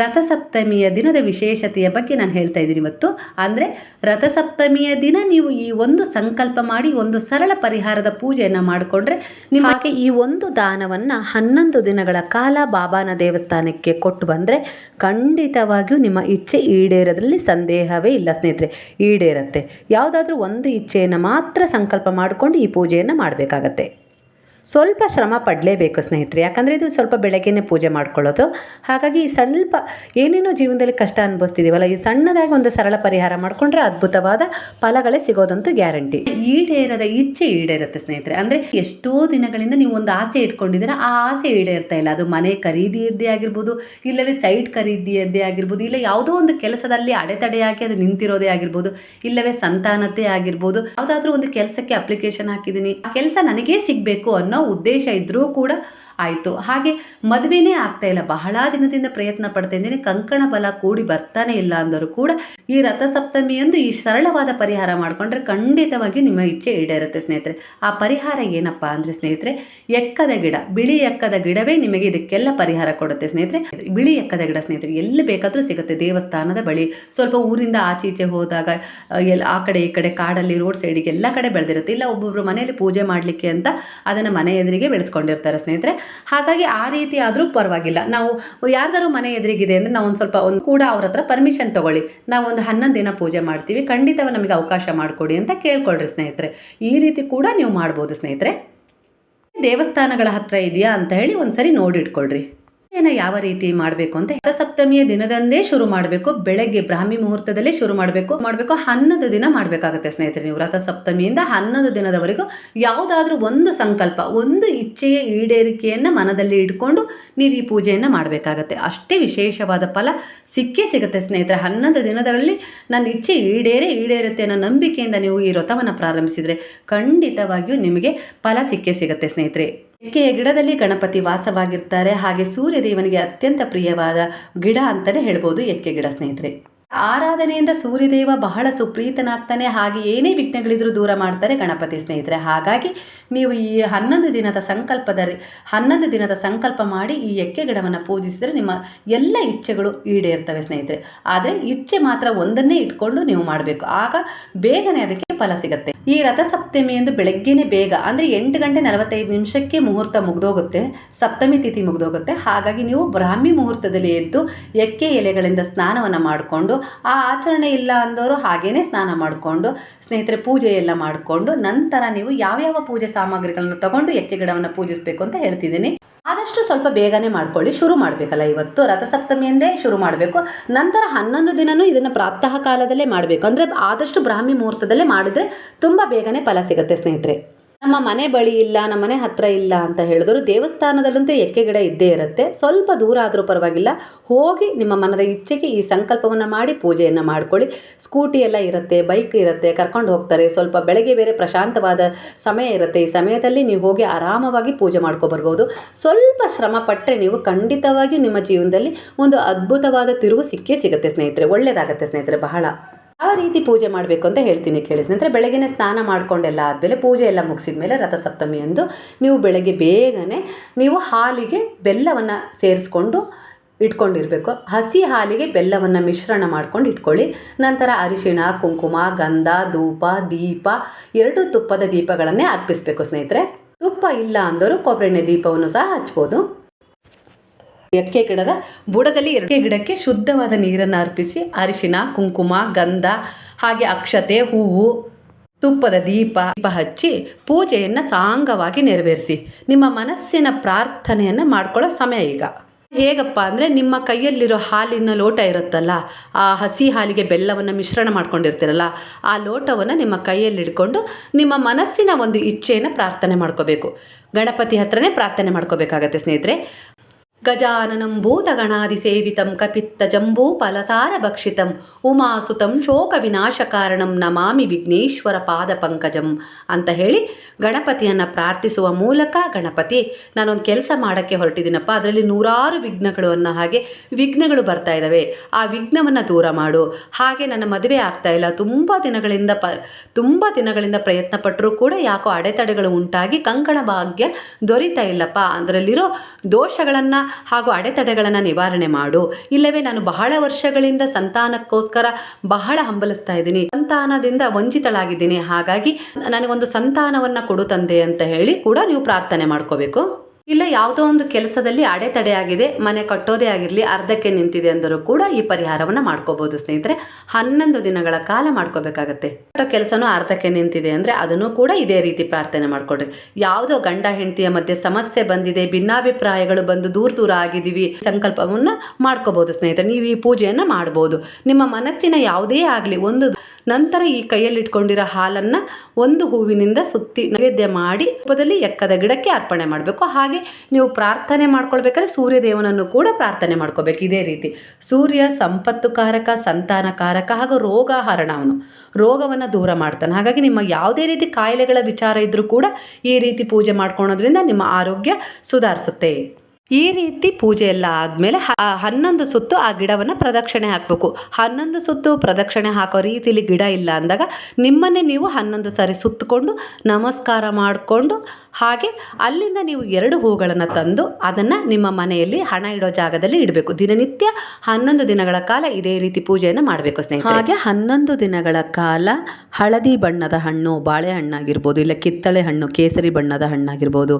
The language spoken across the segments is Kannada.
ರಥಸಪ್ತಮಿಯ ದಿನದ ವಿಶೇಷತೆಯ ಬಗ್ಗೆ ನಾನು ಹೇಳ್ತಾ ಇದ್ದೀನಿ ಇವತ್ತು. ಅಂದರೆ ರಥಸಪ್ತಮಿಯ ದಿನ ನೀವು ಈ ಒಂದು ಸಂಕಲ್ಪ ಮಾಡಿ, ಒಂದು ಸರಳ ಪರಿಹಾರದ ಪೂಜೆಯನ್ನು ಮಾಡಿಕೊಂಡ್ರೆ ನಿಮಗೆ ಈ ಒಂದು ದಾನವನ್ನು ಹನ್ನೊಂದು ದಿನಗಳ ಕಾಲ ಬಾಬಾನ ದೇವಸ್ಥಾನಕ್ಕೆ ಕೊಟ್ಟು ಬಂದರೆ ಖಂಡಿತವಾಗಿಯೂ ನಿಮ್ಮ ಇಚ್ಛೆ ಈಡೇರೋದ್ರಲ್ಲಿ ಸಂದೇಹವೇ ಇಲ್ಲ ಸ್ನೇಹಿತರೆ. ಈಡೇರುತ್ತೆ. ಯಾವುದಾದ್ರೂ ಒಂದು ಇಚ್ಛೆಯನ್ನು ಮಾತ್ರ ಸಂಕಲ್ಪ ಮಾಡಿಕೊಂಡು ಈ ಪೂಜೆಯನ್ನು ಮಾಡಬೇಕಾಗತ್ತೆ. ಸ್ವಲ್ಪ ಶ್ರಮ ಪಡಲೇಬೇಕು ಸ್ನೇಹಿತರೆ, ಯಾಕಂದರೆ ಇದು ಸ್ವಲ್ಪ ಬೆಳಗ್ಗೆನೇ ಪೂಜೆ ಮಾಡ್ಕೊಳ್ಳೋದು. ಹಾಗಾಗಿ ಈ ಸ್ವಲ್ಪ ಏನೇನೋ ಜೀವನದಲ್ಲಿ ಕಷ್ಟ ಅನುಭವಿಸ್ತಿದ್ದೀವಲ್ಲ ಈ ಸಣ್ಣದಾಗಿ ಒಂದು ಸರಳ ಪರಿಹಾರ ಮಾಡಿಕೊಂಡ್ರೆ ಅದ್ಭುತವಾದ ಫಲಗಳೇ ಸಿಗೋದಂತೂ ಗ್ಯಾರಂಟಿ. ಈಡೇರದ, ಇಚ್ಛೆ ಈಡೇರುತ್ತೆ ಸ್ನೇಹಿತರೆ. ಅಂದರೆ ಎಷ್ಟೋ ದಿನಗಳಿಂದ ನೀವು ಒಂದು ಆಸೆ ಇಟ್ಕೊಂಡಿದ್ದೀರ, ಆ ಆಸೆ ಈಡೇರ್ತಾ ಇಲ್ಲ. ಅದು ಮನೆ ಖರೀದಿಯದ್ದೇ ಆಗಿರ್ಬೋದು, ಇಲ್ಲವೇ ಸೈಟ್ ಖರೀದಿಯದ್ದೇ ಆಗಿರ್ಬೋದು, ಇಲ್ಲ ಯಾವುದೋ ಒಂದು ಕೆಲಸದಲ್ಲಿ ಅಡೆತಡೆಯಾಗಿ ಅದು ನಿಂತಿರೋದೇ ಆಗಿರ್ಬೋದು, ಇಲ್ಲವೇ ಸಂತಾನತೆ ಆಗಿರ್ಬೋದು. ಯಾವುದಾದ್ರೂ ಒಂದು ಕೆಲಸಕ್ಕೆ ಅಪ್ಲಿಕೇಶನ್ ಹಾಕಿದ್ದೀನಿ. ಆ ಕೆಲಸ ನನಗೇ ಸಿಗಬೇಕು ಅನ್ನೋ ಉದ್ದೇಶ ಇದ್ದರೂ ಕೂಡ ಆಯಿತು. ಹಾಗೆ ಮದುವೆನೇ ಆಗ್ತಾ ಇಲ್ಲ. ಬಹಳ ದಿನದಿಂದ ಪ್ರಯತ್ನ ಪಡ್ತಾ ಇದ್ದೀನಿ. ಕಂಕಣ ಬಲ ಕೂಡಿ ಬರ್ತಾನೆ ಇಲ್ಲ ಅಂದರೂ ಕೂಡ ಈ ರಥಸಪ್ತಮಿಯಂದು ಈ ಸರಳವಾದ ಪರಿಹಾರ ಮಾಡಿಕೊಂಡ್ರೆ ಖಂಡಿತವಾಗಿ ನಿಮ್ಮ ಇಚ್ಛೆ ಈಡೇರುತ್ತೆ ಸ್ನೇಹಿತರೆ. ಆ ಪರಿಹಾರ ಏನಪ್ಪ ಅಂದರೆ ಸ್ನೇಹಿತರೆ, ಎಕ್ಕದ ಗಿಡ, ಬಿಳಿ ಎಕ್ಕದ ಗಿಡವೇ ನಿಮಗೆ ಇದಕ್ಕೆಲ್ಲ ಪರಿಹಾರ ಕೊಡುತ್ತೆ ಸ್ನೇಹಿತರೆ. ಬಿಳಿ ಎಕ್ಕದ ಗಿಡ ಸ್ನೇಹಿತರೆ, ಎಲ್ಲಿ ಬೇಕಾದರೂ ಸಿಗುತ್ತೆ. ದೇವಸ್ಥಾನದ ಬಳಿ, ಸ್ವಲ್ಪ ಊರಿಂದ ಆಚೆ ಹೋದಾಗ ಎಲ್ಲ ಆ ಕಡೆ ಈ ಕಡೆ ಕಾಡಲ್ಲಿ, ರೋಡ್ ಸೈಡಿಗೆ ಎಲ್ಲ ಕಡೆ ಬೆಳೆದಿರುತ್ತೆ. ಇಲ್ಲ ಒಬ್ಬೊಬ್ಬರು ಮನೆಯಲ್ಲಿ ಪೂಜೆ ಮಾಡಲಿಕ್ಕೆ ಅಂತ ಅದನ್ನು ಮನೆ ಎದುರಿಗೆ ಬೆಳೆಸ್ಕೊಂಡಿರ್ತಾರೆ ಸ್ನೇಹಿತರೆ. ಹಾಗಾಗಿ ಆ ರೀತಿ ಆದರೂ ಪರವಾಗಿಲ್ಲ. ನಾವು ಯಾರ್ದಾರು ಮನೆ ಎದುರಿಗಿದೆ ಅಂದರೆ ನಾವು ಒಂದು ಸ್ವಲ್ಪ ಒಂದು ಕೂಡ ಅವ್ರ ಹತ್ರ ಪರ್ಮಿಷನ್ ತೊಗೊಳ್ಳಿ. ನಾವು ಒಂದು ಹನ್ನೊಂದು ದಿನ ಪೂಜೆ ಮಾಡ್ತೀವಿ. ಖಂಡಿತವ ನಮಗೆ ಅವಕಾಶ ಮಾಡಿಕೊಡಿ ಅಂತ ಕೇಳ್ಕೊಳ್ರಿ ಸ್ನೇಹಿತರೆ. ಈ ರೀತಿ ಕೂಡ ನೀವು ಮಾಡ್ಬೋದು ಸ್ನೇಹಿತರೆ. ದೇವಸ್ಥಾನಗಳ ಹತ್ರ ಇದೆಯಾ ಅಂತ ಹೇಳಿ ಒಂದು ಸರಿ ನೋಡಿಟ್ಕೊಳ್ರಿ. ಯಾವ ರೀತಿ ಮಾಡಬೇಕು ಅಂತ ರಥಸಪ್ತಮಿಯ ದಿನದಂದೇ ಶುರು ಮಾಡಬೇಕು, ಬೆಳಗ್ಗೆ ಬ್ರಾಹ್ಮಿ ಮುಹೂರ್ತದಲ್ಲೇ ಶುರು ಮಾಡಬೇಕು ಮಾಡಬೇಕು, ಹನ್ನೊಂದು ದಿನ ಮಾಡಬೇಕಾಗುತ್ತೆ ಸ್ನೇಹಿತರೆ ನೀವು ರಥಸಪ್ತಮಿಯಿಂದ ಹನ್ನೊಂದು ದಿನದವರೆಗೂ ಯಾವುದಾದ್ರೂ ಒಂದು ಸಂಕಲ್ಪ, ಒಂದು ಇಚ್ಛೆಯ ಈಡೇರಿಕೆಯನ್ನು ಮನದಲ್ಲಿ ಇಟ್ಕೊಂಡು ನೀವು ಈ ಪೂಜೆಯನ್ನು ಮಾಡಬೇಕಾಗತ್ತೆ. ಅಷ್ಟೇ ವಿಶೇಷವಾದ ಫಲ ಸಿಕ್ಕೇ ಸಿಗುತ್ತೆ ಸ್ನೇಹಿತರೆ. ಹನ್ನೊಂದು ದಿನದಲ್ಲಿ ನನ್ನ ಇಚ್ಛೆ ಈಡೇರೇ, ಈಡೇರುತ್ತೆ ಅನ್ನೋ ನಂಬಿಕೆಯಿಂದ ನೀವು ಈ ವ್ರತವನ್ನು ಪ್ರಾರಂಭಿಸಿದರೆ ಖಂಡಿತವಾಗಿಯೂ ನಿಮಗೆ ಫಲ ಸಿಕ್ಕೇ ಸಿಗುತ್ತೆ ಸ್ನೇಹಿತರೆ. ಎಕ್ಕೆಯ ಗಿಡದಲ್ಲಿ ಗಣಪತಿ ವಾಸವಾಗಿರ್ತಾರೆ. ಹಾಗೆ ಸೂರ್ಯದೇವನಿಗೆ ಅತ್ಯಂತ ಪ್ರಿಯವಾದ ಗಿಡ ಅಂತಲೇ ಹೇಳ್ಬೋದು ಎಕ್ಕೆ ಗಿಡ ಸ್ನೇಹಿತರೆ? ಆರಾಧನೆಯಿಂದ ಸೂರ್ಯದೇವ ಬಹಳ ಸುಪ್ರೀತನಾಗ್ತಾನೆ ಹಾಗೆ ಏನೇ ವಿಘ್ನಗಳಿದ್ರೂ ದೂರ ಮಾಡ್ತಾರೆ ಗಣಪತಿ ಸ್ನೇಹಿತರೆ. ಹಾಗಾಗಿ ನೀವು ಈ ಹನ್ನೊಂದು ದಿನದ ಸಂಕಲ್ಪದ ಹನ್ನೊಂದು ದಿನದ ಸಂಕಲ್ಪ ಮಾಡಿ ಈ ಎಕ್ಕೆ ಗಿಡವನ್ನು ಪೂಜಿಸಿದರೆ ನಿಮ್ಮ ಎಲ್ಲ ಇಚ್ಛೆಗಳು ಈಡೇರ್ತವೆ ಸ್ನೇಹಿತರೆ. ಆದರೆ ಇಚ್ಛೆ ಮಾತ್ರ ಒಂದನ್ನೇ ಇಟ್ಕೊಂಡು ನೀವು ಮಾಡಬೇಕು. ಆಗ ಬೇಗನೆ ಅದಕ್ಕೆ ಫಲ ಸಿಗುತ್ತೆ. ಈ ರಥಸಪ್ತಮಿಯಂದು ಬೆಳಗ್ಗೆನೇ ಬೇಗ, ಅಂದರೆ ಎಂಟು ಗಂಟೆ ನಲವತ್ತೈದು ನಿಮಿಷಕ್ಕೆ ಮುಹೂರ್ತ ಮುಗ್ದೋಗುತ್ತೆ, ಸಪ್ತಮಿ ತಿಥಿ ಮುಗ್ದೋಗುತ್ತೆ. ಹಾಗಾಗಿ ನೀವು ಬ್ರಾಹ್ಮಿ ಮುಹೂರ್ತದಲ್ಲಿ ಎದ್ದು ಎಕ್ಕೆ ಎಲೆಗಳಿಂದ ಸ್ನಾನವನ್ನು ಮಾಡಿಕೊಂಡು ಆ ಆಚರಣೆ ಇಲ್ಲ ಅಂದವರು ಹಾಗೇನೆ ಸ್ನಾನ ಮಾಡಿಕೊಂಡು, ಸ್ನೇಹಿತರೆ ಪೂಜೆ ಎಲ್ಲ ಮಾಡಿಕೊಂಡು, ನಂತರ ನೀವು ಯಾವ್ಯಾವ ಪೂಜೆ ಸಾಮಗ್ರಿಗಳನ್ನು ತಗೊಂಡು ಎಕ್ಕೆ ಗಿಡವನ್ನು ಪೂಜಿಸಬೇಕು ಅಂತ ಹೇಳ್ತಿದ್ದೀನಿ. ಆದಷ್ಟು ಸ್ವಲ್ಪ ಬೇಗನೆ ಮಾಡ್ಕೊಳ್ಳಿ, ಶುರು ಮಾಡಬೇಕಲ್ಲ ಇವತ್ತು. ರಥಸಪ್ತಮಿಯಿಂದೇ ಶುರು ಮಾಡಬೇಕು. ನಂತರ ಹನ್ನೊಂದು ದಿನನೂ ಇದನ್ನು ಪ್ರಾತಃ ಕಾಲದಲ್ಲೇ ಮಾಡಬೇಕು. ಅಂದರೆ ಆದಷ್ಟು ಬ್ರಾಹ್ಮಿ ಮುಹೂರ್ತದಲ್ಲೇ ಮಾಡಿದರೆ ತುಂಬ ಬೇಗನೆ ಫಲ ಸಿಗುತ್ತೆ ಸ್ನೇಹಿತರೆ. ನಮ್ಮ ಮನೆ ಬಳಿ ಇಲ್ಲ, ನಮ್ಮ ಮನೆ ಹತ್ರ ಇಲ್ಲ ಅಂತ ಹೇಳಿದ್ರು. ದೇವಸ್ಥಾನದಲ್ಲಂತೂ ಎಕ್ಕೆ ಗಿಡ ಇದ್ದೇ ಇರುತ್ತೆ. ಸ್ವಲ್ಪ ದೂರ ಆದರೂ ಪರವಾಗಿಲ್ಲ. ಹೋಗಿ ನಿಮ್ಮ ಮನದ ಇಚ್ಛೆಗೆ ಈ ಸಂಕಲ್ಪವನ್ನು ಮಾಡಿ ಪೂಜೆಯನ್ನು ಮಾಡ್ಕೊಳ್ಳಿ. ಸ್ಕೂಟಿ ಎಲ್ಲ ಇರುತ್ತೆ, ಬೈಕ್ ಇರುತ್ತೆ, ಕರ್ಕೊಂಡು ಹೋಗ್ತಾರೆ. ಸ್ವಲ್ಪ ಬೆಳಗ್ಗೆ ಬೇರೆ ಪ್ರಶಾಂತವಾದ ಸಮಯ ಇರುತ್ತೆ. ಈ ಸಮಯದಲ್ಲಿ ನೀವು ಹೋಗಿ ಆರಾಮವಾಗಿ ಪೂಜೆ ಮಾಡ್ಕೊಬರ್ಬೋದು ಸ್ವಲ್ಪ ಶ್ರಮ ಪಟ್ಟರೆ ನೀವು ಖಂಡಿತವಾಗಿಯೂ ನಿಮ್ಮ ಜೀವನದಲ್ಲಿ ಒಂದು ಅದ್ಭುತವಾದ ತಿರುವು ಸಿಕ್ಕೇ ಸಿಗುತ್ತೆ ಸ್ನೇಹಿತರೆ. ಒಳ್ಳೆಯದಾಗತ್ತೆ ಸ್ನೇಹಿತರೆ ಬಹಳ. ಯಾವ ರೀತಿ ಪೂಜೆ ಮಾಡಬೇಕು ಅಂತ ಹೇಳ್ತೀನಿ ಕೇಳಿ ಸ್ನೇಹಿತರೆ ಬೆಳಗ್ಗೆನೇ ಸ್ನಾನ ಮಾಡ್ಕೊಂಡೆಲ್ಲ ಆದಮೇಲೆ ಪೂಜೆ ಎಲ್ಲ ಮುಗಿಸಿದ ಮೇಲೆ ರಥಸಪ್ತಮಿಯಂದು ನೀವು ಬೆಳಗ್ಗೆ ಬೇಗನೆ ನೀವು ಹಾಲಿಗೆ ಬೆಲ್ಲವನ್ನು ಸೇರಿಸ್ಕೊಂಡು ಇಟ್ಕೊಂಡಿರಬೇಕು. ಹಸಿ ಹಾಲಿಗೆ ಬೆಲ್ಲವನ್ನು ಮಿಶ್ರಣ ಮಾಡ್ಕೊಂಡು ಇಟ್ಕೊಳ್ಳಿ. ನಂತರ ಅರಿಶಿಣ, ಕುಂಕುಮ, ಗಂಧ, ಧೂಪ, ದೀಪ ಎರಡು ತುಪ್ಪದ ದೀಪಗಳನ್ನೇ ಅರ್ಪಿಸಬೇಕು ಸ್ನೇಹಿತರೆ. ತುಪ್ಪ ಇಲ್ಲ ಅಂದರೂ ಕೊಬ್ಬರೆಣ್ಣೆ ದೀಪವನ್ನು ಸಹ ಹಚ್ಬೋದು. ಎಕ್ಕೆ ಗಿಡದ ಬುಡದಲ್ಲಿ ಎಕ್ಕೆ ಗಿಡಕ್ಕೆ ಶುದ್ಧವಾದ ನೀರನ್ನು ಅರ್ಪಿಸಿ ಅರಿಶಿನ, ಕುಂಕುಮ, ಗಂಧ ಹಾಗೆ ಅಕ್ಷತೆ, ಹೂವು, ತುಪ್ಪದ ದೀಪ ದೀಪ ಹಚ್ಚಿ ಪೂಜೆಯನ್ನು ಸಾಂಗವಾಗಿ ನೆರವೇರಿಸಿ. ನಿಮ್ಮ ಮನಸ್ಸಿನ ಪ್ರಾರ್ಥನೆಯನ್ನು ಮಾಡ್ಕೊಳ್ಳೋ ಸಮಯ ಈಗ. ಹೇಗಪ್ಪ ಅಂದರೆ ನಿಮ್ಮ ಕೈಯಲ್ಲಿರೋ ಹಾಲಿನ ಲೋಟ ಇರುತ್ತಲ್ಲ, ಆ ಹಸಿ ಹಾಲಿಗೆ ಬೆಲ್ಲವನ್ನು ಮಿಶ್ರಣ ಮಾಡ್ಕೊಂಡಿರ್ತೀರಲ್ಲ, ಆ ಲೋಟವನ್ನು ನಿಮ್ಮ ಕೈಯಲ್ಲಿ ಹಿಡ್ಕೊಂಡು ನಿಮ್ಮ ಮನಸ್ಸಿನ ಒಂದು ಇಚ್ಛೆಯನ್ನು ಪ್ರಾರ್ಥನೆ ಮಾಡ್ಕೋಬೇಕು. ಗಣಪತಿ ಹತ್ರನೇ ಪ್ರಾರ್ಥನೆ ಮಾಡ್ಕೋಬೇಕಾಗತ್ತೆ ಸ್ನೇಹಿತರೆ. ಗಜಾನನಂ ಭೂತಗಣಾದಿಸೇವಿತಂ ಕಪಿತ್ತ ಜಂಬೂ ಫಲಸಾರ ಭಕ್ಷಿತಂ ಉಮಾಸುತಂ ಶೋಕ ವಿನಾಶ ಕಾರಣಂ ನಮಾಮಿ ವಿಘ್ನೇಶ್ವರ ಪಾದ ಪಂಕಜಂ ಅಂತ ಹೇಳಿ ಗಣಪತಿಯನ್ನು ಪ್ರಾರ್ಥಿಸುವ ಮೂಲಕ ಗಣಪತಿ, ನಾನೊಂದು ಕೆಲಸ ಮಾಡೋಕ್ಕೆ ಹೊರಟಿದ್ದೀನಪ್ಪ, ಅದರಲ್ಲಿ ನೂರಾರು ವಿಘ್ನಗಳು ಅನ್ನೋ ಹಾಗೆ ವಿಘ್ನಗಳು ಬರ್ತಾ ಇದ್ದಾವೆ ಆ ವಿಘ್ನವನ್ನು ದೂರ ಮಾಡು. ಹಾಗೆ ನನ್ನ ಮದುವೆ ಆಗ್ತಾ ಇಲ್ಲ. ತುಂಬ ದಿನಗಳಿಂದ ಪ, ತುಂಬ ದಿನಗಳಿಂದ ಪ್ರಯತ್ನ ಪಟ್ಟರೂ ಕೂಡ ಯಾಕೋ ಅಡೆತಡೆಗಳು ಉಂಟಾಗಿ ಕಂಕಣ ಭಾಗ್ಯ ದೊರೀತಾ ಇಲ್ಲಪ್ಪ. ಅದರಲ್ಲಿರೋ ದೋಷಗಳನ್ನು ಹಾಗೂ ಅಡೆತಡೆಗಳನ್ನು ನಿವಾರಣೆ ಮಾಡು. ಇಲ್ಲವೇ ನಾನು ಬಹಳ ವರ್ಷಗಳಿಂದ ಸಂತಾನಕ್ಕೋಸ್ಕರ ಬಹಳ ಹಂಬಲಿಸ್ತಾ ಇದ್ದೀನಿ. ಸಂತಾನದಿಂದ ವಂಚಿತಳಾಗಿದ್ದೀನಿ. ಹಾಗಾಗಿ ನನಗೊಂದು ಸಂತಾನವನ್ನು ಕೊಡು ತಂದೆ ಅಂತ ಹೇಳಿ ಕೂಡ ನೀವು ಪ್ರಾರ್ಥನೆ ಮಾಡ್ಕೋಬೇಕು. ಇಲ್ಲ, ಯಾವುದೋ ಒಂದು ಕೆಲಸದಲ್ಲಿ ಅಡೆತಡೆ ಆಗಿದೆ ಮನೆ ಕಟ್ಟೋದೇ ಆಗಿರಲಿ, ಅರ್ಧಕ್ಕೆ ನಿಂತಿದೆ ಅಂದರೂ ಕೂಡ ಈ ಪರಿಹಾರವನ್ನು ಮಾಡ್ಕೋಬೋದು ಸ್ನೇಹಿತರೆ. ಹನ್ನೊಂದು ದಿನಗಳ ಕಾಲ ಮಾಡ್ಕೋಬೇಕಾಗತ್ತೆ. ಕಟ್ಟೋ ಕೆಲಸನೂ ಅರ್ಧಕ್ಕೆ ನಿಂತಿದೆ ಅಂದರೆ ಅದನ್ನು ಕೂಡ ಇದೇ ರೀತಿ ಪ್ರಾರ್ಥನೆ ಮಾಡ್ಕೊಡ್ರಿ. ಯಾವುದೋ ಗಂಡ, ಹೆಂಡತಿಯ ಮಧ್ಯೆ ಸಮಸ್ಯೆ ಬಂದಿದೆ, ಭಿನ್ನಾಭಿಪ್ರಾಯಗಳು ಬಂದು ದೂರ ದೂರ ಆಗಿದ್ದೀವಿ, ಸಂಕಲ್ಪವನ್ನು ಮಾಡ್ಕೋಬೋದು ಸ್ನೇಹಿತರೆ. ನೀವು ಈ ಪೂಜೆಯನ್ನು ಮಾಡ್ಬೋದು. ನಿಮ್ಮ ಮನಸ್ಸಿನ ಯಾವುದೇ ಆಗಲಿ, ಒಂದು ನಂತರ ಈ ಕೈಯಲ್ಲಿ ಇಟ್ಕೊಂಡಿರೋ ಹಾಲನ್ನು ಒಂದು ಹೂವಿನಿಂದ ಸುತ್ತಿ ನೈವೇದ್ಯ ಮಾಡಿ ರೂಪದಲ್ಲಿ ಎಕ್ಕದ ಗಿಡಕ್ಕೆ ಅರ್ಪಣೆ ಮಾಡಬೇಕು. ಹಾಗೆ ನೀವು ಪ್ರಾರ್ಥನೆ ಮಾಡ್ಕೊಳ್ಬೇಕಾದ್ರೆ ಸೂರ್ಯ ದೇವನನ್ನು ಕೂಡ ಪ್ರಾರ್ಥನೆ ಮಾಡ್ಕೋಬೇಕು ಇದೇ ರೀತಿ ಸೂರ್ಯ ಸಂಪತ್ತು ಕಾರಕ, ಸಂತಾನ ಕಾರಕ, ಹಾಗೂ ರೋಗ ಅವನು. ರೋಗವನ್ನು ದೂರ ಮಾಡ್ತಾನೆ. ಹಾಗಾಗಿ ನಿಮ್ಮ ಯಾವುದೇ ರೀತಿ ಕಾಯಿಲೆಗಳ ವಿಚಾರ ಇದ್ದರೂ ಕೂಡ ಈ ರೀತಿ ಪೂಜೆ ಮಾಡ್ಕೊಳೋದ್ರಿಂದ ನಿಮ್ಮ ಆರೋಗ್ಯ ಸುಧಾರಿಸುತ್ತೆ. ಈ ರೀತಿ ಪೂಜೆ ಎಲ್ಲ ಆದಮೇಲೆ ಹನ್ನೊಂದು ಸುತ್ತು ಆ ಗಿಡವನ್ನು ಪ್ರದಕ್ಷಿಣೆ ಹಾಕಬೇಕು. ಹನ್ನೊಂದು ಸುತ್ತು ಪ್ರದಕ್ಷಿಣೆ ಹಾಕೋ ರೀತಿಲಿ ಗಿಡ ಇಲ್ಲ ಅಂದಾಗ ನಿಮ್ಮನ್ನೇ ನೀವು ಹನ್ನೊಂದು ಸಾರಿ ಸುತ್ತಕೊಂಡು ನಮಸ್ಕಾರ ಮಾಡಿಕೊಂಡು ಹಾಗೆ ಅಲ್ಲಿಂದ ನೀವು ಎರಡು ಹೂಗಳನ್ನು ತಂದು ಅದನ್ನು ನಿಮ್ಮ ಮನೆಯಲ್ಲಿ ಹಣ ಇಡೋ ಜಾಗದಲ್ಲಿ ಇಡಬೇಕು. ದಿನನಿತ್ಯ ಹನ್ನೊಂದು ದಿನಗಳ ಕಾಲ ಇದೇ ರೀತಿ ಪೂಜೆಯನ್ನು ಮಾಡಬೇಕು ಸ್ನೇಹಿತರೆ. ಹಾಗೆ ಹನ್ನೊಂದು ದಿನಗಳ ಕಾಲ ಹಳದಿ ಬಣ್ಣದ ಹಣ್ಣು ಬಾಳೆಹಣ್ಣಾಗಿರ್ಬೋದು ಇಲ್ಲ ಕಿತ್ತಳೆ ಹಣ್ಣು, ಕೇಸರಿ ಬಣ್ಣದ ಹಣ್ಣಾಗಿರ್ಬೋದು,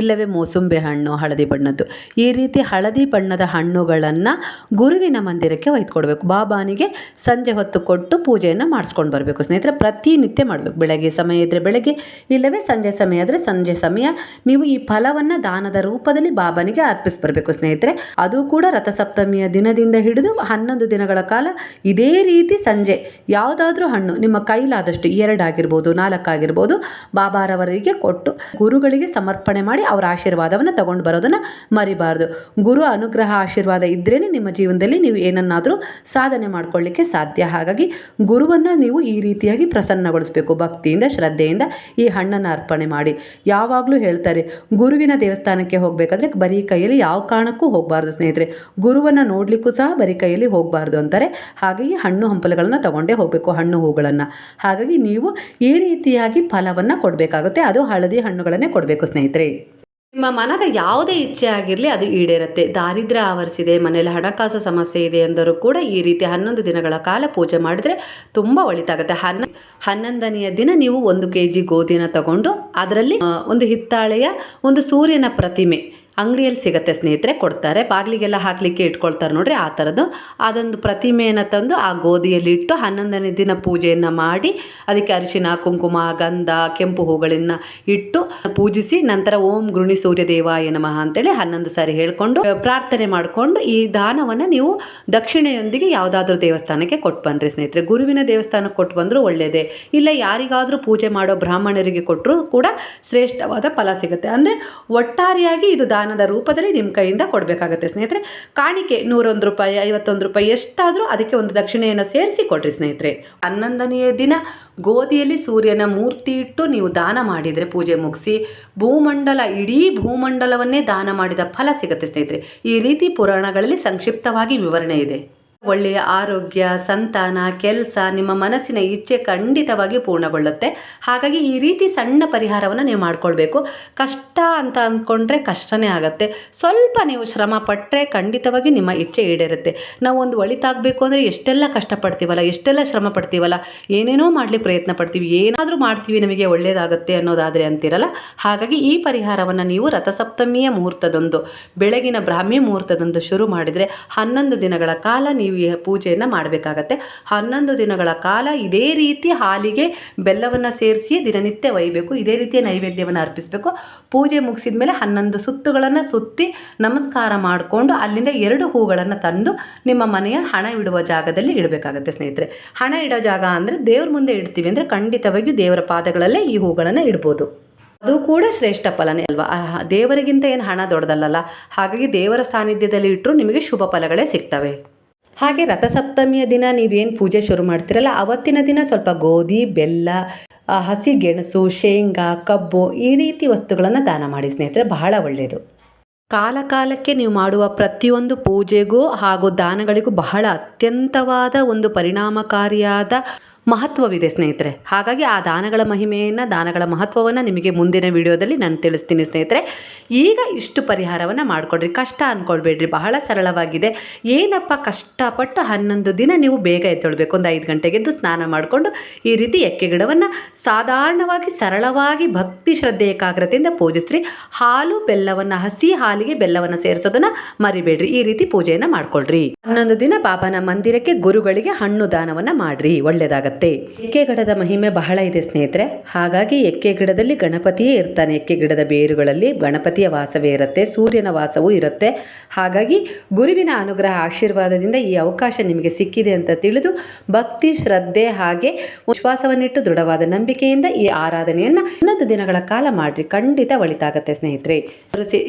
ಇಲ್ಲವೇ ಮೋಸುಂಬೆ ಹಣ್ಣು, ಹಳದಿ ಬಣ್ಣದ್ದು. ಈ ರೀತಿ ಹಳದಿ ಬಣ್ಣದ ಹಣ್ಣುಗಳನ್ನು ಗುರುವಿನ ಮಂದಿರಕ್ಕೆ ಒಯ್ದುಕೊಡ್ಬೇಕು. ಬಾಬಾನಿಗೆ ಸಂಜೆ ಹೊತ್ತು ಕೊಟ್ಟು ಪೂಜೆಯನ್ನು ಮಾಡಿಸ್ಕೊಂಡು ಬರಬೇಕು. ಸ್ನೇಹಿತರೆ ಪ್ರತಿನಿತ್ಯ ಮಾಡಬೇಕು. ಬೆಳಗ್ಗೆ ಸಮಯ ಇದ್ದರೆ ಬೆಳಗ್ಗೆ, ಇಲ್ಲವೇ ಸಂಜೆ ಸಮಯ ಆದರೆ ಸಂಜೆ ಸಮಯ ನೀವು ಈ ಫಲವನ್ನು ದಾನದ ರೂಪದಲ್ಲಿ ಬಾಬಾನಿಗೆ ಅರ್ಪಿಸ್ಬರ್ಬೇಕು ಸ್ನೇಹಿತರೆ. ಅದು ಕೂಡ ರಥಸಪ್ತಮಿಯ ದಿನದಿಂದ ಹಿಡಿದು ಹನ್ನೊಂದು ದಿನಗಳ ಕಾಲ ಇದೇ ರೀತಿ ಸಂಜೆ ಯಾವುದಾದ್ರೂ ಹಣ್ಣು, ನಿಮ್ಮ ಕೈಲಾದಷ್ಟು ಎರಡಾಗಿರ್ಬೋದು, ನಾಲ್ಕಾಗಿರ್ಬೋದು, ಬಾಬಾರವರಿಗೆ ಕೊಟ್ಟು ಗುರುಗಳಿಗೆ ಸಮರ್ಪಣೆ ಮಾಡಿ ಅವರ ಆಶೀರ್ವಾದವನ್ನು ತಗೊಂಡು ಬರೋದನ್ನು ಮರಿಬಾರ್ದು. ಗುರು ಅನುಗ್ರಹ, ಆಶೀರ್ವಾದ ಇದ್ರೇ ನಿಮ್ಮ ಜೀವನದಲ್ಲಿ ನೀವು ಏನನ್ನಾದರೂ ಸಾಧನೆ ಮಾಡ್ಕೊಳ್ಳಿಕ್ಕೆ ಸಾಧ್ಯ. ಹಾಗಾಗಿ ಗುರುವನ್ನು ನೀವು ಈ ರೀತಿಯಾಗಿ ಪ್ರಸನ್ನಗೊಳಿಸಬೇಕು. ಭಕ್ತಿಯಿಂದ, ಶ್ರದ್ಧೆಯಿಂದ ಈ ಹಣ್ಣನ್ನು ಅರ್ಪಣೆ ಮಾಡಿ. ಯಾವಾಗಲೂ ಹೇಳ್ತಾರೆ, ಗುರುವಿನ ದೇವಸ್ಥಾನಕ್ಕೆ ಹೋಗಬೇಕಾದ್ರೆ ಬರೀ ಕೈಯಲ್ಲಿ ಯಾವ ಕಾರಣಕ್ಕೂ ಹೋಗಬಾರ್ದು ಸ್ನೇಹಿತರೆ. ಗುರುವನ್ನು ನೋಡಲಿಕ್ಕೂ ಸಹ ಬರೀ ಕೈಯಲ್ಲಿ ಹೋಗಬಾರ್ದು ಅಂತಾರೆ. ಹಾಗಾಗಿ ಹಣ್ಣು ಹಂಪಲುಗಳನ್ನು ತಗೊಂಡೇ ಹೋಗಬೇಕು, ಹಣ್ಣು ಹೂಗಳನ್ನು. ಹಾಗಾಗಿ ನೀವು ಈ ರೀತಿಯಾಗಿ ಫಲವನ್ನು ಕೊಡಬೇಕಾಗುತ್ತೆ. ಅದು ಹಳದಿ ಹಣ್ಣುಗಳನ್ನೇ ಕೊಡಬೇಕು ಸ್ನೇಹಿತರೆ. ನಿಮ್ಮ ಮನದ ಯಾವುದೇ ಇಚ್ಛೆ ಆಗಿರಲಿ ಅದು ಈಡೇರುತ್ತೆ. ದಾರಿದ್ರ್ಯ ಆವರಿಸಿದೆ ಮನೇಲಿ ಹಣಕಾಸು ಸಮಸ್ಯೆ ಇದೆ ಎಂದರೂ ಕೂಡ ಈ ರೀತಿ ಹನ್ನೊಂದು ದಿನಗಳ ಕಾಲ ಪೂಜೆ ಮಾಡಿದರೆ ತುಂಬ ಒಳಿತಾಗುತ್ತೆ. ಹನ್ನ ಹನ್ನೊಂದನೆಯ ದಿನ ನೀವು ಒಂದು ಕೆ ಜಿ ಗೋಧಿನ ತಗೊಂಡು ಅದರಲ್ಲಿ ಒಂದು ಹಿತ್ತಾಳೆಯ ಒಂದು ಸೂರ್ಯನ ಪ್ರತಿಮೆ ಅಂಗಡಿಯಲ್ಲಿ ಸಿಗುತ್ತೆ ಸ್ನೇಹಿತರೆ, ಕೊಡ್ತಾರೆ. ಬಾಗಿಲಿಗೆಲ್ಲ ಹಾಕಲಿಕ್ಕೆ ಇಟ್ಕೊಳ್ತಾರೆ ನೋಡ್ರಿ, ಆ ಥರದ್ದು. ಅದೊಂದು ಪ್ರತಿಮೆಯನ್ನು ತಂದು ಆ ಗೋಧಿಯಲ್ಲಿ ಇಟ್ಟು ಹನ್ನೊಂದನೇ ದಿನ ಪೂಜೆಯನ್ನು ಮಾಡಿ, ಅದಕ್ಕೆ ಅರಿಶಿನ, ಕುಂಕುಮ, ಗಂಧ, ಕೆಂಪು ಹೂಗಳನ್ನು ಇಟ್ಟು ಪೂಜಿಸಿ ನಂತರ ಓಂ ಗೃಣಿ ಸೂರ್ಯ ದೇವಾಯ ನಮಃ ಅಂತೇಳಿ ಹನ್ನೊಂದು ಸಾರಿ ಹೇಳ್ಕೊಂಡು ಪ್ರಾರ್ಥನೆ ಮಾಡಿಕೊಂಡು ಈ ದಾನವನ್ನು ನೀವು ದಕ್ಷಿಣೆಯೊಂದಿಗೆ ಯಾವುದಾದ್ರೂ ದೇವಸ್ಥಾನಕ್ಕೆ ಕೊಟ್ಟು ಬನ್ನಿರಿ ಸ್ನೇಹಿತರೆ. ಗುರುವಿನ ದೇವಸ್ಥಾನಕ್ಕೆ ಕೊಟ್ಟು ಬಂದರೂ ಒಳ್ಳೆಯದೇ ಇಲ್ಲ ಯಾರಿಗಾದರೂ ಪೂಜೆ ಮಾಡೋ ಬ್ರಾಹ್ಮಣರಿಗೆ ಕೊಟ್ಟರು ಕೂಡ ಶ್ರೇಷ್ಠವಾದ ಫಲ ಸಿಗುತ್ತೆ. ಅಂದರೆ ಒಟ್ಟಾರೆಯಾಗಿ ಇದು ದಾನದ ರೂಪದಲ್ಲಿ ನಿಮ್ಮ ಕೈಯಿಂದ ಕೊಡಬೇಕಾಗತ್ತೆ ಸ್ನೇಹಿತರೆ. ಕಾಣಿಕೆ ನೂರೊಂದು ರೂಪಾಯಿ, ಐವತ್ತೊಂದು ರೂಪಾಯಿ ಎಷ್ಟಾದರೂ ಅದಕ್ಕೆ ಒಂದು ದಕ್ಷಿಣೆಯನ್ನು ಸೇರಿಸಿ ಕೊಡ್ರಿ ಸ್ನೇಹಿತರೆ. ಹನ್ನೊಂದನೆಯ ದಿನ ಗೋಧಿಯಲ್ಲಿ ಸೂರ್ಯನ ಮೂರ್ತಿ ಇಟ್ಟು ನೀವು ದಾನ ಮಾಡಿದರೆ ಪೂಜೆ ಮುಗಿಸಿ ಭೂಮಂಡಲ, ಇಡೀ ಭೂಮಂಡಲವನ್ನೇ ದಾನ ಮಾಡಿದ ಫಲ ಸಿಗುತ್ತೆ ಸ್ನೇಹಿತರೆ. ಈ ರೀತಿ ಪುರಾಣಗಳಲ್ಲಿ ಸಂಕ್ಷಿಪ್ತವಾಗಿ ವಿವರಣೆ ಇದೆ. ಒಳ್ಳೆಯ ಆರೋಗ್ಯ, ಸಂತಾನ, ಕೆಲಸ ನಿಮ್ಮ ಮನಸ್ಸಿನ ಇಚ್ಛೆ ಖಂಡಿತವಾಗಿ ಪೂರ್ಣಗೊಳ್ಳುತ್ತೆ. ಹಾಗಾಗಿ ಈ ರೀತಿ ಸಣ್ಣ ಪರಿಹಾರವನ್ನು ನೀವು ಮಾಡಿಕೊಳ್ಬೇಕು. ಕಷ್ಟ ಅಂತ ಅಂದ್ಕೊಂಡ್ರೆ ಕಷ್ಟನೇ ಆಗುತ್ತೆ. ಸ್ವಲ್ಪ ನೀವು ಶ್ರಮ ಪಟ್ಟರೆ ಖಂಡಿತವಾಗಿ ನಿಮ್ಮ ಇಚ್ಛೆ ಈಡೇರುತ್ತೆ. ನಾವು ಒಂದು ಒಳಿತಾಗಬೇಕು ಅಂದರೆ ಎಷ್ಟೆಲ್ಲ ಕಷ್ಟಪಡ್ತೀವಲ್ಲ, ಎಷ್ಟೆಲ್ಲ ಶ್ರಮ ಪಡ್ತೀವಲ್ಲ, ಏನೇನೋ ಮಾಡಲಿ ಪ್ರಯತ್ನ ಪಡ್ತೀವಿ. ಏನಾದರೂ ಮಾಡ್ತೀವಿ ನಮಗೆ ಒಳ್ಳೆಯದಾಗುತ್ತೆ ಅನ್ನೋದಾದರೆ ಅಂತಿರಲ್ಲ? ಹಾಗಾಗಿ ಈ ಪರಿಹಾರವನ್ನು ನೀವು ರಥಸಪ್ತಮಿಯ ಮುಹೂರ್ತದಂದು, ಬೆಳಗಿನ ಬ್ರಾಹ್ಮಿ ಮುಹೂರ್ತದಂದು ಶುರು ಮಾಡಿದರೆ ಹನ್ನೊಂದು ದಿನಗಳ ಕಾಲ ಈ ಪೂಜೆಯನ್ನು ಮಾಡಬೇಕಾಗತ್ತೆ. ಹನ್ನೊಂದು ದಿನಗಳ ಕಾಲ ಇದೇ ರೀತಿ ಹಾಲಿಗೆ ಬೆಲ್ಲವನ್ನು ಸೇರಿಸಿ ದಿನನಿತ್ಯ ಒಯ್ಯಬೇಕು ಇದೇ ರೀತಿಯ ನೈವೇದ್ಯವನ್ನು ಅರ್ಪಿಸಬೇಕು. ಪೂಜೆ ಮುಗಿಸಿದ ಮೇಲೆ ಹನ್ನೊಂದು ಸುತ್ತುಗಳನ್ನು ಸುತ್ತಿ ನಮಸ್ಕಾರ ಮಾಡಿಕೊಂಡು ಅಲ್ಲಿಂದ ಎರಡು ಹೂಗಳನ್ನು ತಂದು ನಿಮ್ಮ ಮನೆಯ ಹಣ ಇಡುವ ಜಾಗದಲ್ಲಿ ಇಡಬೇಕಾಗತ್ತೆ ಸ್ನೇಹಿತರೆ. ಹಣ ಇಡೋ ಜಾಗ ಅಂದರೆ ದೇವ್ರ ಮುಂದೆ ಇಡ್ತೀವಿ ಅಂದರೆ ಖಂಡಿತವಾಗಿಯೂ ದೇವರ ಪಾದಗಳಲ್ಲೇ ಈ ಹೂಗಳನ್ನು ಇಡ್ಬೋದು. ಅದು ಕೂಡ ಶ್ರೇಷ್ಠ ಫಲನೇ ಅಲ್ವಾ? ದೇವರಿಗಿಂತ ಏನು ಹಣ ದೊಡ್ಡದಲ್ಲಲ್ಲ? ಹಾಗಾಗಿ ದೇವರ ಸಾನ್ನಿಧ್ಯದಲ್ಲಿ ಇಟ್ಟರು ನಿಮಗೆ ಶುಭ ಫಲಗಳೇ ಸಿಗ್ತವೆ. ಹಾಗೆ ರಥಸಪ್ತಮಿಯ ದಿನ ನೀವೇನು ಪೂಜೆ ಶುರು ಮಾಡ್ತೀರಲ್ಲ, ಅವತ್ತಿನ ದಿನ ಸ್ವಲ್ಪ ಗೋಧಿ, ಬೆಲ್ಲ ಹಸಿ ಗೆಣಸು, ಶೇಂಗಾ, ಕಬ್ಬು ಈ ರೀತಿ ವಸ್ತುಗಳನ್ನು ದಾನ ಮಾಡಿ ಸ್ನೇಹಿತರೆ, ಬಹಳ ಒಳ್ಳೆಯದು ಕಾಲಕಾಲಕ್ಕೆ ನೀವು ಮಾಡುವ ಪ್ರತಿಯೊಂದು ಪೂಜೆಗೂ ಹಾಗೂ ದಾನಗಳಿಗೂ ಬಹಳ ಅತ್ಯಂತವಾದ ಒಂದು ಪರಿಣಾಮಕಾರಿಯಾದ ಮಹತ್ವವಿದೆ ಸ್ನೇಹಿತರೆ. ಹಾಗಾಗಿ ಆ ದಾನಗಳ ಮಹಿಮೆಯನ್ನು, ದಾನಗಳ ಮಹತ್ವವನ್ನು ನಿಮಗೆ ಮುಂದಿನ ವಿಡಿಯೋದಲ್ಲಿ ನಾನು ತಿಳಿಸ್ತೀನಿ ಸ್ನೇಹಿತರೆ. ಈಗ ಇಷ್ಟು ಪರಿಹಾರವನ್ನು ಮಾಡಿಕೊಡ್ರಿ. ಕಷ್ಟ ಅಂದ್ಕೊಳ್ಬೇಡ್ರಿ ಬಹಳ ಸರಳವಾಗಿದೆ. ಏನಪ್ಪ ಕಷ್ಟಪಟ್ಟು ಹನ್ನೊಂದು ದಿನ ನೀವು ಬೇಗ ಎದ್ದೇಳಬೇಕು. ಒಂದು ಐದು ಗಂಟೆಗೆದ್ದು ಸ್ನಾನ ಮಾಡಿಕೊಂಡು ಈ ರೀತಿ ಎಕ್ಕೆ ಗಿಡವನ್ನು ಸಾಧಾರಣವಾಗಿ ಸರಳವಾಗಿ ಭಕ್ತಿ ಶ್ರದ್ಧೆ ಏಕಾಗ್ರತೆಯಿಂದ ಪೂಜಿಸ್ರಿ. ಹಾಲು, ಬೆಲ್ಲವನ್ನು ಹಸಿ ಹಾಲಿಗೆ ಬೆಲ್ಲವನ್ನು ಸೇರಿಸೋದನ್ನು ಮರಿಬೇಡ್ರಿ. ಈ ರೀತಿ ಪೂಜೆಯನ್ನು ಮಾಡ್ಕೊಳ್ರಿ. ಹನ್ನೊಂದು ದಿನ ಬಾಬಾನ ಮಂದಿರಕ್ಕೆ ಗುರುಗಳಿಗೆ ಹಣ್ಣು ದಾನವನ್ನು ಮಾಡ್ರಿ. ಒಳ್ಳೆಯದಾಗತ್ತೆ ಎಕ್ಕೆ ಗಿಡದ ಮಹಿಮೆ ಬಹಳ ಇದೆ ಸ್ನೇಹಿತರೆ. ಹಾಗಾಗಿ ಎಕ್ಕೆ ಗಿಡದಲ್ಲಿ ಗಣಪತಿಯೇ ಇರ್ತಾನೆ. ಎಕ್ಕೆ ಗಿಡದ ಬೇರುಗಳಲ್ಲಿ ಗಣಪತಿಯ ವಾಸವೇ ಇರುತ್ತೆ, ಸೂರ್ಯನ ವಾಸವೂ ಇರುತ್ತೆ. ಹಾಗಾಗಿ ಗುರುವಿನ ಅನುಗ್ರಹ ಆಶೀರ್ವಾದದಿಂದ ಈ ಅವಕಾಶ ನಿಮಗೆ ಸಿಕ್ಕಿದೆ ಅಂತ ತಿಳಿದು ಭಕ್ತಿ, ಶ್ರದ್ಧೆ ಹಾಗೆ ವಿಶ್ವಾಸವನ್ನಿಟ್ಟು ದೃಢವಾದ ನಂಬಿಕೆಯಿಂದ ಈ ಆರಾಧನೆಯನ್ನು ಇನ್ನೊಂದು ದಿನಗಳ ಕಾಲ ಮಾಡಿರಿ. ಖಂಡಿತ ಒಳಿತಾಗತ್ತೆ ಸ್ನೇಹಿತರೆ.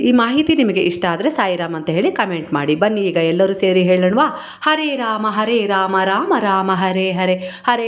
ಈ ಮಾಹಿತಿ ನಿಮಗೆ ಇಷ್ಟ ಆದರೆ ಸಾಯಿರಾಮ್ ಅಂತ ಹೇಳಿ ಕಮೆಂಟ್ ಮಾಡಿ. ಬನ್ನಿ, ಈಗ ಎಲ್ಲರೂ ಸೇರಿ ಹೇಳೋಣವಾ? ಹರೇ ರಾಮ ಹರೇ ರಾಮ ರಾಮ ರಾಮ, ಹರೇ ಹರೇ. ಹರೇ